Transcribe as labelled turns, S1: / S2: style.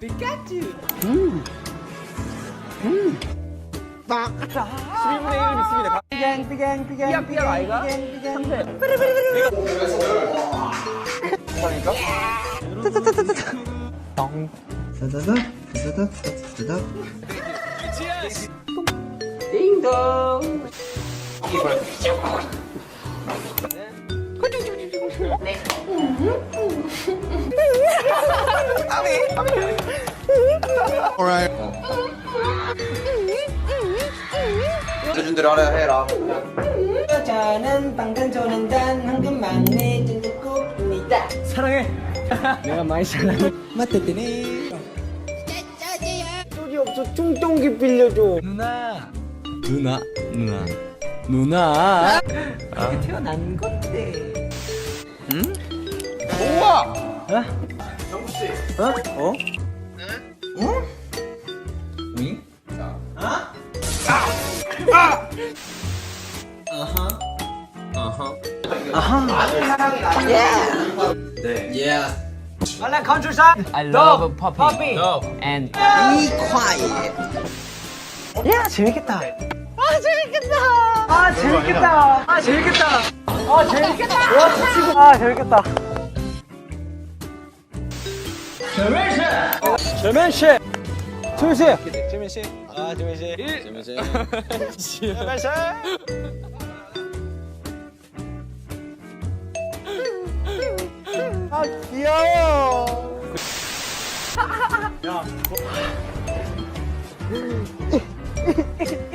S1: 피카츄.
S2: 12분의 1을 믿습니다.
S1: 삐갱 삐갱 삐갱
S2: 삐약 아이가?
S1: 삐갱 삐갱
S2: 상대. 감사합니까?
S1: 똥.
S3: 다다닥 다다닥 다다닥
S2: 띵동.
S3: 해준 대로 하라 해라
S1: 저는 방탄 소년 단 황금 막내 찐득국입니다.
S2: 사랑해. 내가 많이 사랑해.
S1: 맞대네. 소리 없어 뚱뚱기 빌려줘.
S2: 누나. 누나. 누나. 누나.
S1: 이렇게 태어난 건데.
S2: 우와. 어?
S1: 어? 어? 알라 컨트롤사.
S2: I love puppy.
S1: Dog.
S2: And
S1: Be quiet. 야 재밌겠다. 아 재밌겠다. 아 재밌겠다. 아 재밌겠다. 아 재밌겠다. 와 지치고. 아 재밌겠다. 재민 씨. 재민 씨. 재민 씨. 아 재민 씨. 재민 씨. 재민 씨. 아 귀여워.